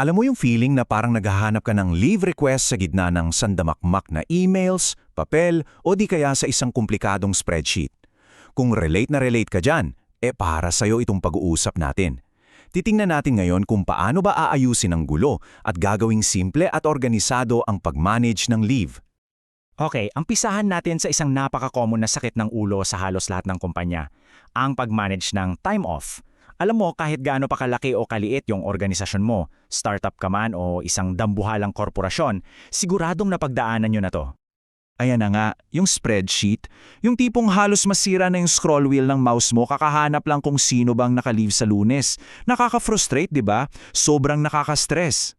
Alam mo yung feeling na parang naghahanap ka ng leave request sa gitna ng sandamakmak na emails, papel, o di kaya sa isang komplikadong spreadsheet. Kung relate na relate ka dyan, eh para sa'yo itong pag-uusap natin. Titingnan natin ngayon kung paano ba aayusin ang gulo at gagawing simple at organisado ang pag-manage ng leave. Okay, ampisahan natin sa isang napaka-common na sakit ng ulo sa halos lahat ng kumpanya, ang pag-manage ng time off. Alam mo, kahit gaano pa kalaki o kaliit yung organisasyon mo, startup ka man o isang dambuhalang korporasyon, siguradong napagdaanan nyo na to. Ayan na nga, yung spreadsheet, yung tipong halos masira na yung scroll wheel ng mouse mo kakahanap lang kung sino bang nakalive sa lunes. Nakaka-frustrate, di ba? Sobrang nakaka-stress.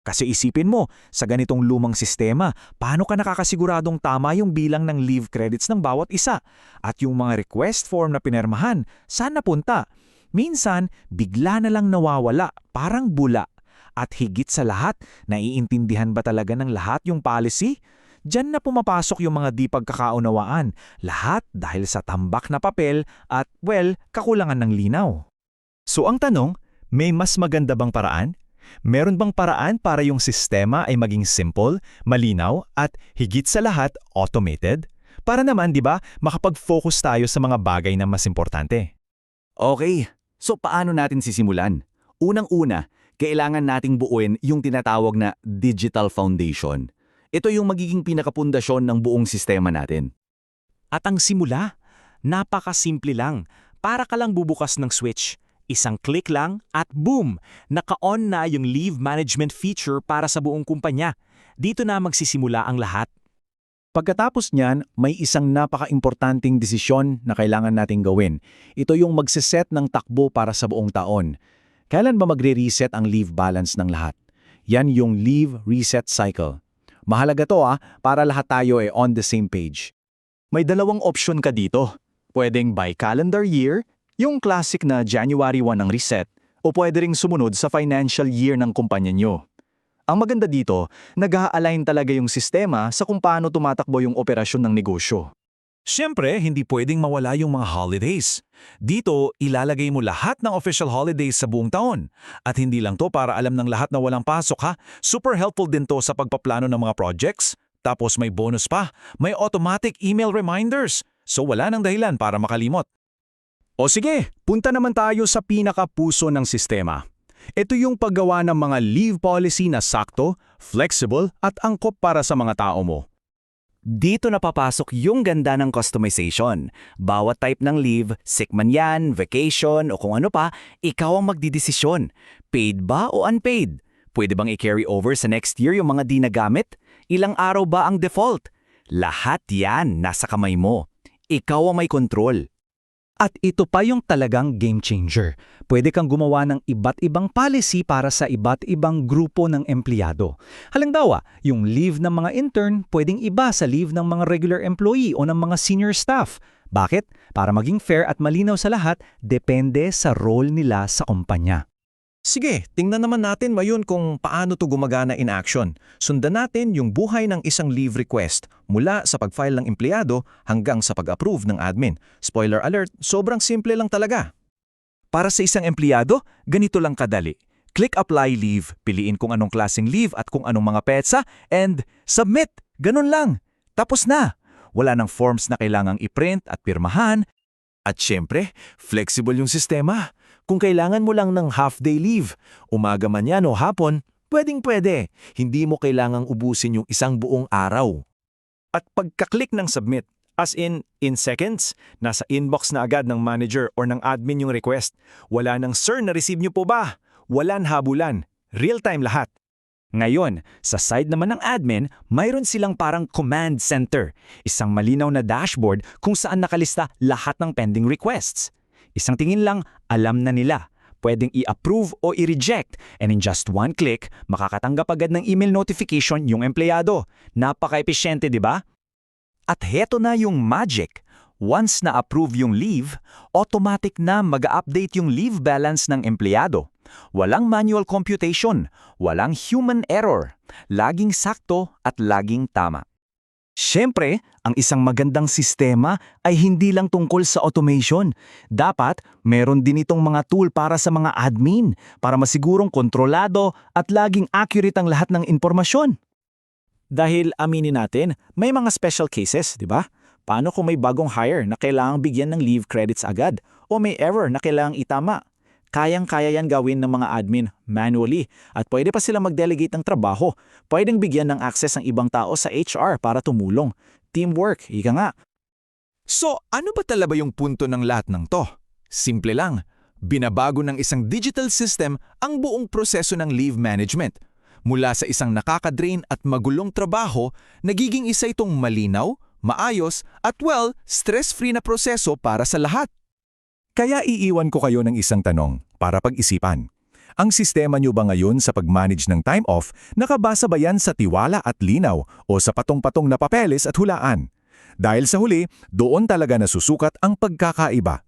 Kasi isipin mo, sa ganitong lumang sistema, paano ka nakakasiguradong tama yung bilang ng leave credits ng bawat isa? At yung mga request form na pinermahan, saan napunta? Minsan, bigla na lang nawawala, parang bula. At higit sa lahat, naiintindihan ba talaga ng lahat yung policy? Diyan na pumapasok yung mga di pagkakaunawaan, lahat dahil sa tambak na papel at, well, kakulangan ng linaw. So ang tanong, may mas maganda bang paraan? Meron bang paraan para yung sistema ay maging simple, malinaw, at higit sa lahat, automated? Para naman, di ba, makapag-focus tayo sa mga bagay na mas importante. Okay, so paano natin sisimulan? Unang-una, kailangan nating buuin yung tinatawag na digital foundation. Ito yung magiging pinakapundasyon ng buong sistema natin. At ang simula, napakasimple lang. Para ka lang bubukas ng switch. Isang click lang at boom! Naka-on na yung leave management feature para sa buong kumpanya. Dito na magsisimula ang lahat. Pagkatapos niyan, may isang napaka-importanting desisyon na kailangan nating gawin. Ito yung magsiset ng takbo para sa buong taon. Kailan ba magre-reset ang leave balance ng lahat? Yan yung leave reset cycle. Mahalaga to ah, para lahat tayo ay on the same page. May dalawang option ka dito. Pwedeng by calendar year, yung classic na January 1 ang reset, o pwede ring sumunod sa financial year ng kumpanya nyo. Ang maganda dito, nag-a-align talaga yung sistema sa kung paano tumatakbo yung operasyon ng negosyo. Siyempre, hindi pwedeng mawala yung mga holidays. Dito, ilalagay mo lahat ng official holidays sa buong taon. At hindi lang to para alam ng lahat na walang pasok ha. Super helpful din to sa pagpaplano ng mga projects. Tapos may bonus pa, may automatic email reminders. So wala nang dahilan para makalimot. O sige, punta naman tayo sa pinakapuso ng sistema. Ito yung paggawa ng mga leave policy na sakto, flexible at angkop para sa mga tao mo. Dito napapasok yung ganda ng customization. Bawat type ng leave, sick man yan, vacation o kung ano pa, ikaw ang magdidesisyon. Paid ba o unpaid? Pwede bang i-carry over sa next year yung mga di nagamit? Ilang araw ba ang default? Lahat yan nasa kamay mo. Ikaw ang may control. At ito pa yung talagang game changer. Pwede kang gumawa ng iba't ibang policy para sa iba't ibang grupo ng empleyado. Halimbawa, yung leave ng mga intern pwedeng iba sa leave ng mga regular employee o ng mga senior staff. Bakit? Para maging fair at malinaw sa lahat, depende sa role nila sa kumpanya. Sige, tingnan naman natin ngayon kung paano to gumagana in action. Sundan natin yung buhay ng isang leave request mula sa pag-file ng empleyado hanggang sa pag-approve ng admin. Spoiler alert, sobrang simple lang talaga. Para sa isang empleyado, ganito lang kadali. Click Apply Leave, piliin kung anong klaseng leave at kung anong mga petsa, and submit. Ganun lang. Tapos na. Wala ng forms na kailangang i-print at pirmahan. At syempre, flexible yung sistema. Kung kailangan mo lang ng half-day leave, umaga man yan o hapon, pwedeng-pwede. Hindi mo kailangang ubusin yung isang buong araw. At pagka-click ng submit, as in, in seconds, nasa inbox na agad ng manager or ng admin yung request. Wala nang, Sir, na-receive niyo po ba? Walang habulan. Real-time lahat. Ngayon, sa side naman ng admin, mayroon silang parang command center, isang malinaw na dashboard kung saan nakalista lahat ng pending requests. Isang tingin lang, alam na nila. Pwedeng i-approve o i-reject and in just one click, makakatanggap agad ng email notification yung empleyado. Napaka-epesyente, di ba? At heto na yung magic. Once na-approve yung leave, automatic na mag-update yung leave balance ng empleyado. Walang manual computation, walang human error. Laging sakto at laging tama. Siyempre, ang isang magandang sistema ay hindi lang tungkol sa automation. Dapat, meron din itong mga tool para sa mga admin, para masigurong kontrolado at laging accurate ang lahat ng impormasyon. Dahil aminin natin, may mga special cases, di ba? Paano kung may bagong hire na kailangang bigyan ng leave credits agad o may error na kailangang itama? Kayang-kaya yan gawin ng mga admin manually at pwede pa sila mag-delegate ng trabaho. Pwedeng bigyan ng access ang ibang tao sa HR para tumulong. Teamwork, ika nga. So, ano ba talaga yung punto ng lahat ng to? Simple lang. Binabago ng isang digital system ang buong proseso ng leave management. Mula sa isang nakakadrain at magulong trabaho, nagiging isa itong malinaw, maayos at well, stress-free na proseso para sa lahat. Kaya iiwan ko kayo ng isang tanong para pag-isipan. Ang sistema nyo ba ngayon sa pag-manage ng time off nakabasa ba yan sa tiwala at linaw o sa patong-patong na papeles at hulaan? Dahil sa huli, doon talaga nasusukat ang pagkakaiba.